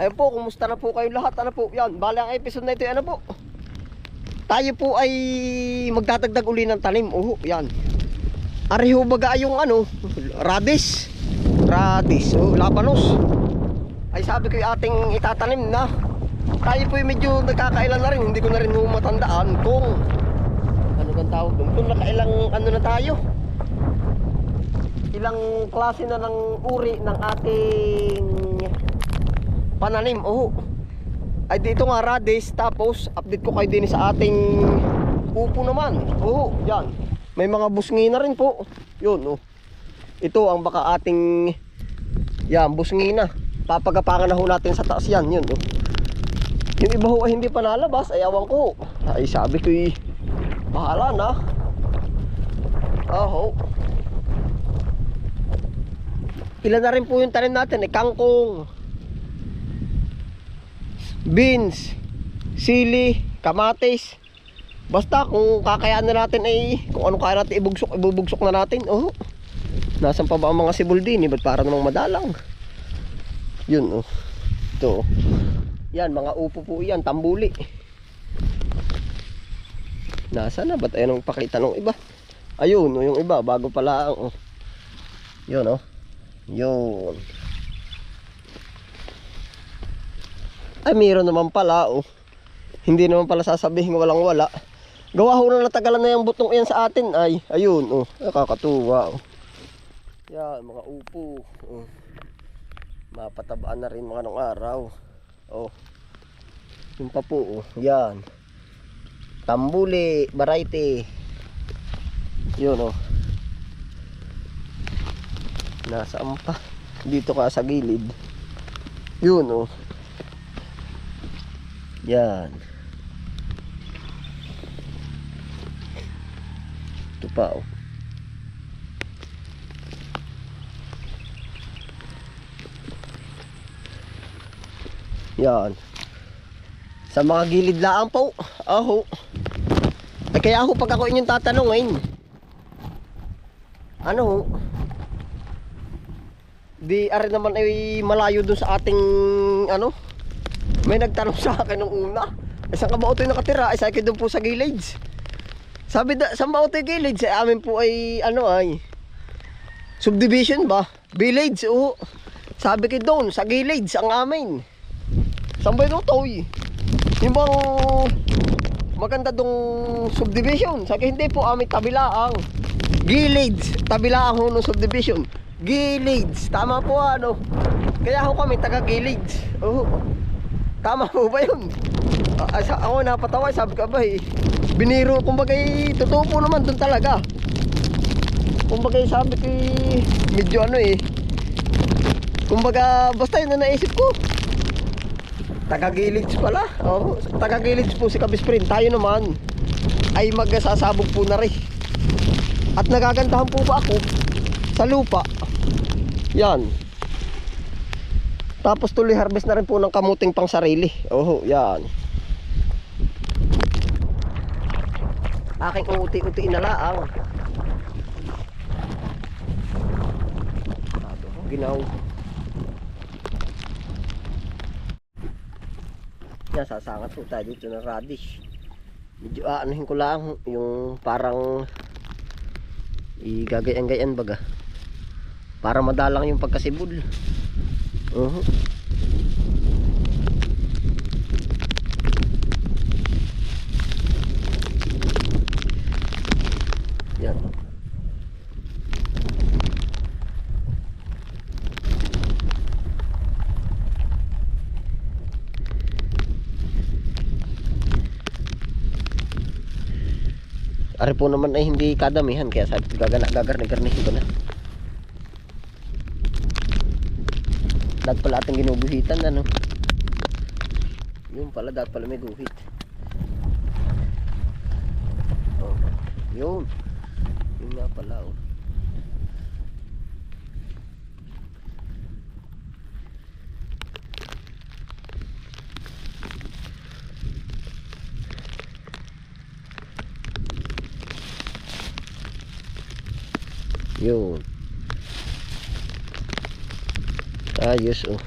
Ayun po, kumusta na po kayo lahat? Ano po? Yan, bali ang episode na ito, ano po? Tayo po ay magdadagdag uli ng tanim. Oh, yan. Ariho baga yung ano, radis. Radis, oh, labanos. Ay sabi ko yung ating itatanim na. Tayo po ay medyo nagkakailan na rin. Hindi ko na rin matandaan kung ano bang tawag doon. Kung nakailang ano na tayo. Ilang klase na ng uri ng ating pananim. Oh. Ay dito nga radis tapos update ko kayo din sa ating upo naman. Oh, yan. May mga busngi na rin po. Yun, oh. Ito ang baka ating yan, busngi na. Papagapangan na ho natin sa taas yan, yun, oh. Yung iba ho ay hindi pa nalabas, ay awan ko. Ay sabi ko, eh, bahala na. Aho. Ilan na rin po yung tanim natin, eh, kangkong, beans, sili, kamatis. Basta kung kakayaan na natin ay kung ano kaya natin ibugsok, ibubugsok na natin. Oh. Nasaan pa ba ang mga sibol din? Eh? Ba't para namang madalang? Yun oh. Ito. Yan, mga upo po yan, tambuli. Nasa na? Ba't ayun ang pakita ng iba? Ayun, oh, yung iba, bago pala. Oh. Yun oh. Yun. Ay, mayroon naman pala, oh. Hindi naman pala sasabihin walang wala. Gawa ho na natagalan na yung butong yan sa atin, ay. Ayun, oh. Nakakatuwa, oh. Yan, mga upo. Oh. Mapatabaan na rin mga nung araw. Oh. Yung pa po, oh. Yan. Tambuli, variety. Yun, oh. Nasaan pa? Dito ka sa gilid. Yun, oh. Yan. Ito pa, oh. Yan. Sa mga gilid laang po. Aho. Ay kaya ako pag ako inyong tatanungin. Ano ho? Di ari naman ay malayo dun sa ating ano? May nagtanong sa akin nung una. Eh, saan ka ba ito nakatira? Ay, sa akin doon po sa Gillages. Sabi da, saan ba ito yung Gillages? Eh, amin po ay, ano ay, subdivision ba? Village, oo. Sabi ko doon, sa Gillages, ang amin. Saan ba ito, Toy? Yung bang maganda dong subdivision? Sabi hindi po, amin tabilaang. Gillages, tabilaang ho ng subdivision. Gillages, tama po ano. Kaya ho kami taga Gillages. Oo. Tama po ba yun? Sa, ako napatawa, sabi ko ba eh, biniro, kumbaga eh, totoo po naman dun talaga. Kumbaga eh, sabi ko eh, medyo ano eh, kumbaga basta yun na naisip ko. Taga-gilage pala. Oo, taga-gilage po si Kabisprin. Tayo naman ay magsasabog po na rin. At nagagandahan po ba ako sa lupa? Yan. Tapos tuloy harvest na rin po ng kamuting pang sarili. Oh, yan. Aking uti-uti na laang. Ginaw. Yan, sasangat po tayo dito ng radish. Medyo aanuhin ko lang yung parang igagayan-gayan baga. Para madalang yung pagkasibol. Uh Yan. Ari po naman ay hindi kadamihan kaya sabi ko gagana gagarni-garnihin ko na. Dahil pala ating ginuguhitan ano. Yun pala dahil pala may guhit. Oh, yun. Yun nga pala oh. Yun. Ayos oh.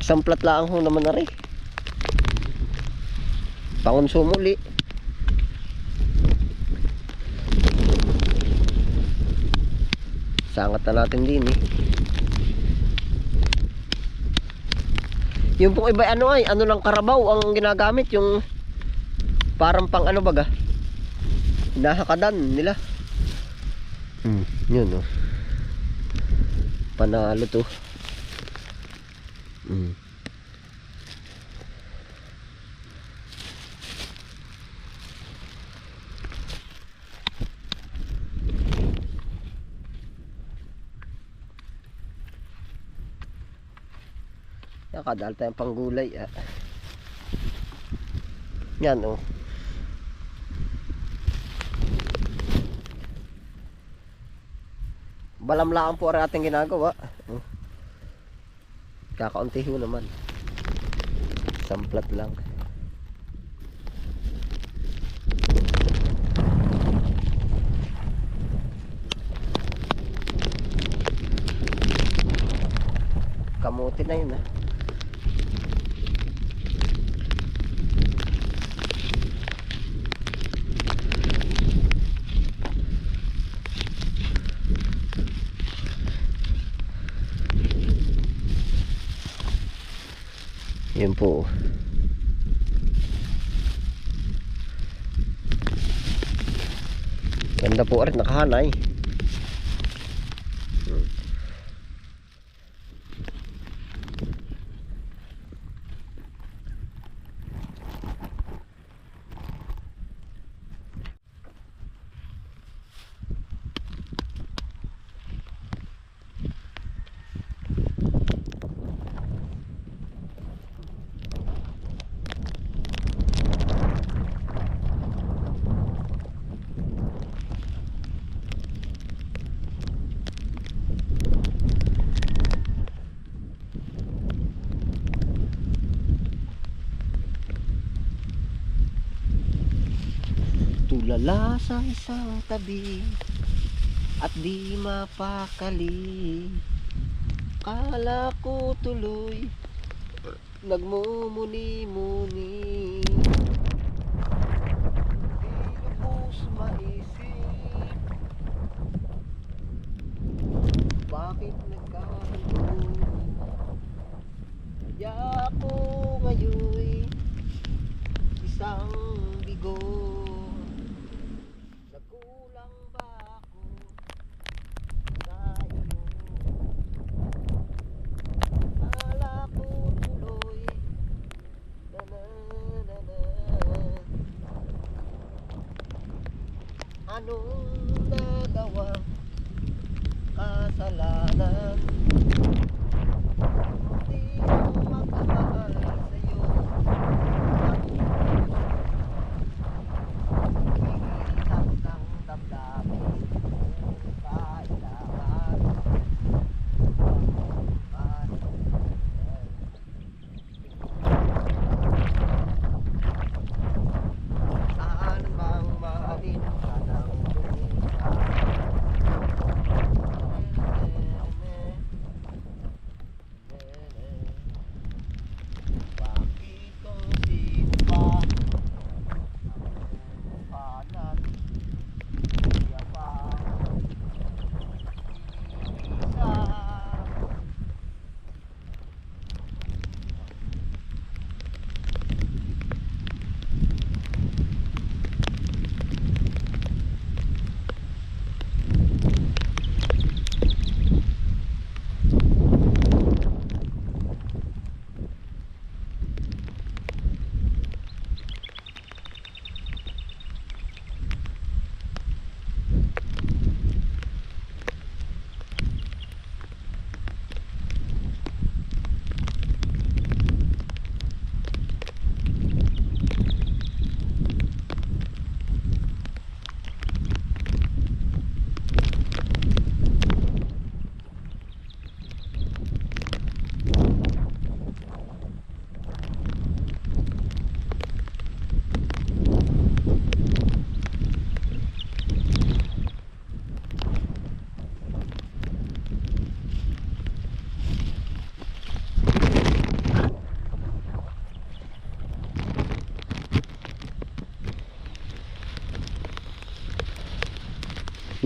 Isang plat lang ho naman na rin. Pangonsumo uli. Sangat na natin din eh. Yung pong iba ano ay, ano lang karabaw ang ginagamit yung parang pang ano baga. Hinahakadan nila. Hmm, yun oh. Panalo to. Hmm. Nakadal tayong panggulay ah. Yan oh. Balamlaan po ang ating ginagawa. Oh. Kakaunti ho naman. Samplat lang. Kamuti na yun ah. Yun po. Ganda po rin, nakahanay. Hmm. Tulala sa isang tabi At di mapakali. Kala ko tuloy Nagmumuni-muni. Lubos maisip Bakit nagkaroon Kaya ako ngayon Isang bigo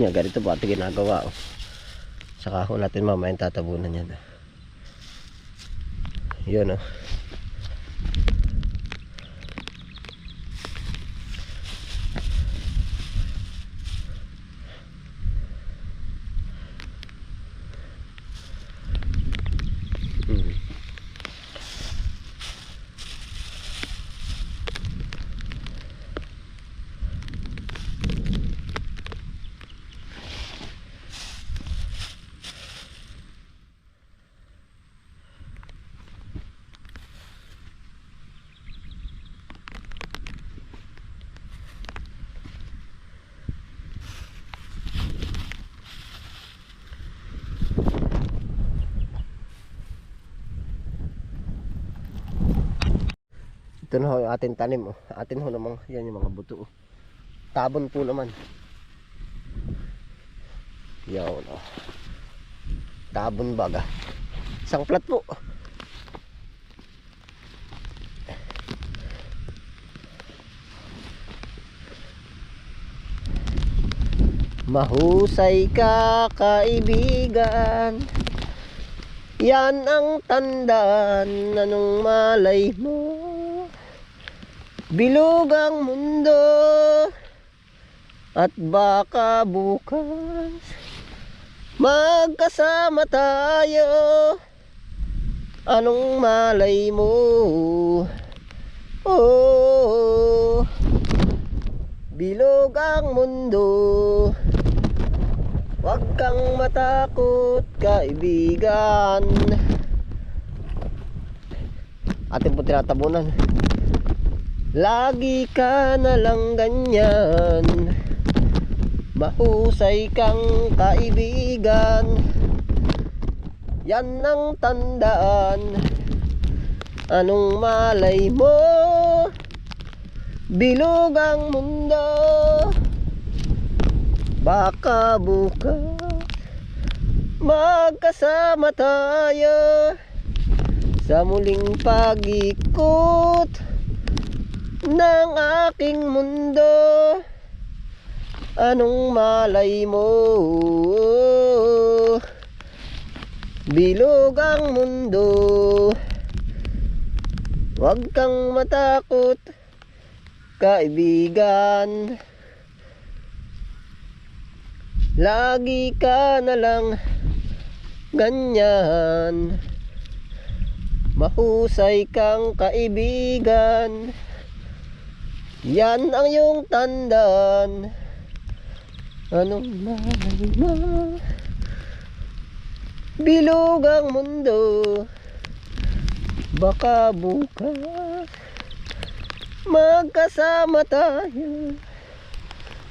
Yan, ganito po ito ginagawa. Oh. Saka ho natin mamaya tatabunan yan. Yun oh. Ito na ho yung ating tanim. Oh. Atin ho namang yan yung mga buto. Oh. Tabon po naman. Yan oh. Tabon baga. Isang plat po. Mahusay ka kaibigan Yan ang tandaan Anong malay mo Bilog ang mundo At baka bukas Magkasama tayo. Anong malay mo? Oh Bilog ang mundo. Huwag kang matakot kaibigan. Atin po tinatabunan Lagi ka na lang ganyan. Mahusay kang kaibigan. Yan ang tandaan. Anong malay mo? Bilog ang mundo. Baka bukas Magkasama tayo Sa muling pag-ikot ng aking mundo. Anong malay mo? Bilog ang mundo. Huwag kang matakot Kaibigan. Lagi ka na lang Ganyan. Mahusay kang kaibigan yan ang iyong tandaan. Anong malay mo Bilog ang mundo. Baka bukas Magkasama tayo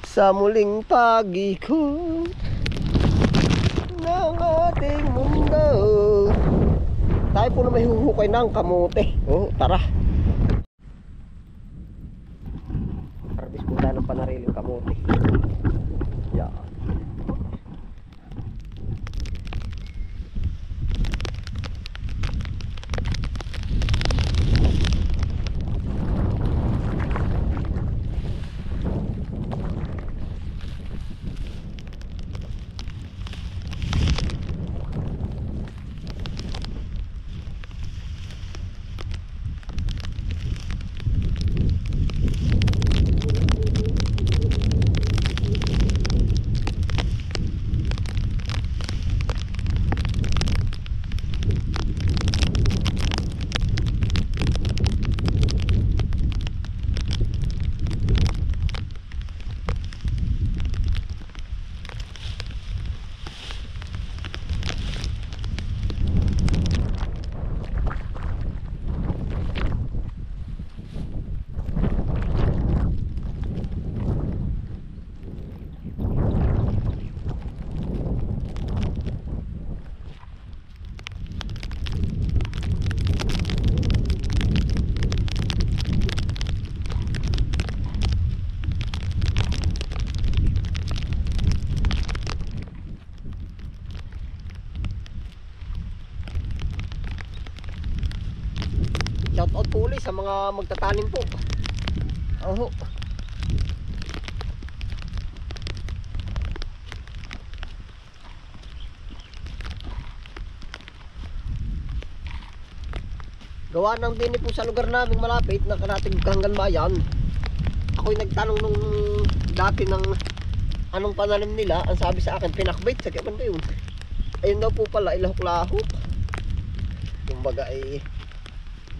Sa muling pag-ikot Ng ating mundo. Tayo po na may huhukay ng kamote. Oh, tara Harvest po tayo ng panariling kamote. sa mga magtatanim po. Oho. Gawa ng din po sa lugar namin malapit na karating hanggang bayan. Ako'y nagtanong nung dati ng anong pananim nila. Ang sabi sa akin, pinakbait. Sa kaya yun? Ayun daw po pala, ilahok-lahok. Kumbaga ay eh,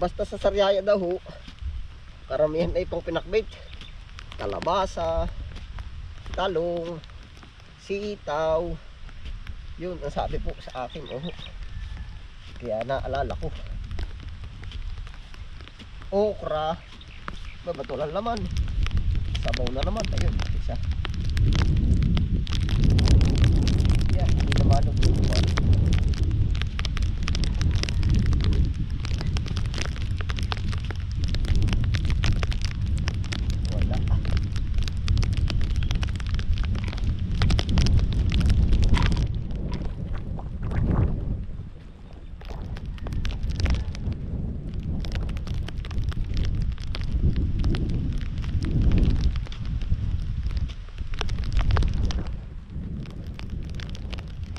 basta sa saryaya daw ho, karamihan ay pang pinakbait. Kalabasa, talong, sitaw. Yun ang sabi po sa akin. Oh. Kaya naalala ko. Okra. Babatulan laman. Sabaw na naman. Ayun, isa. Yan, hindi na malog. Wala.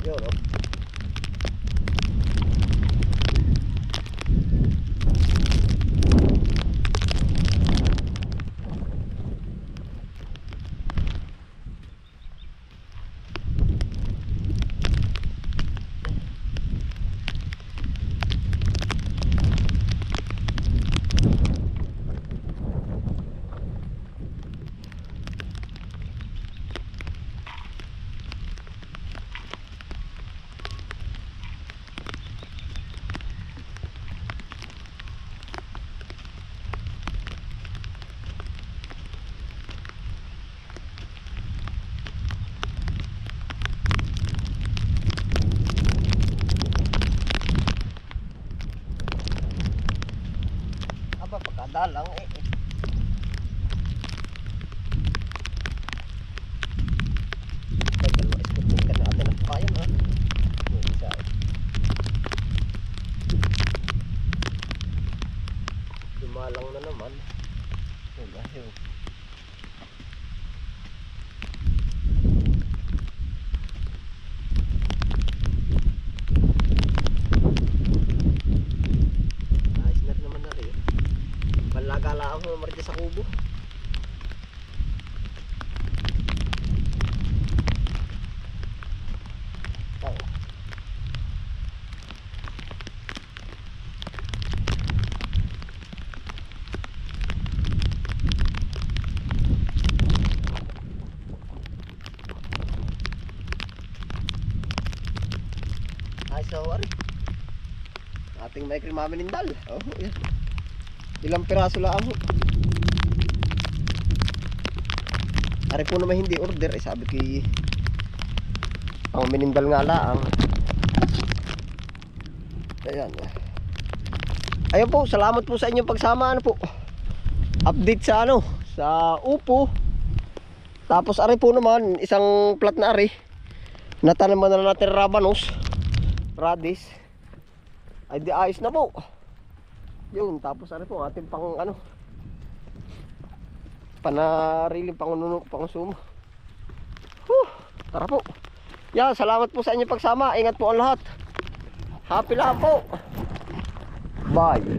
Yun, oh. Aba, pagkadalang eh. eh. Ay, dalawa iskutin ka natin ang payan ha. Yung isa eh. Dumalang na naman. Yun, ayaw. Ayos na rin naman na rin. Malagala ako naman sa kubo. Oo. Ay, sorry. Ating may kremami nindal. Oh, yan. Ilang piraso lang ho. Ari po naman hindi order. Eh, sabi ko ang minindal nga lang. Ayan. Ayun po, salamat po sa inyong pagsama. Ano po? Update sa ano? Sa upo. Tapos ari po naman, isang plat na ari. Natanaman na natin rabanos. Radis. Ay di ayos na po. Yun, tapos ano po, ating pang ano. Panariling pangununo, pangusumo. Huh, tara po. Yan, salamat po sa inyong pagsama. Ingat po ang lahat. Happy lang po. Bye.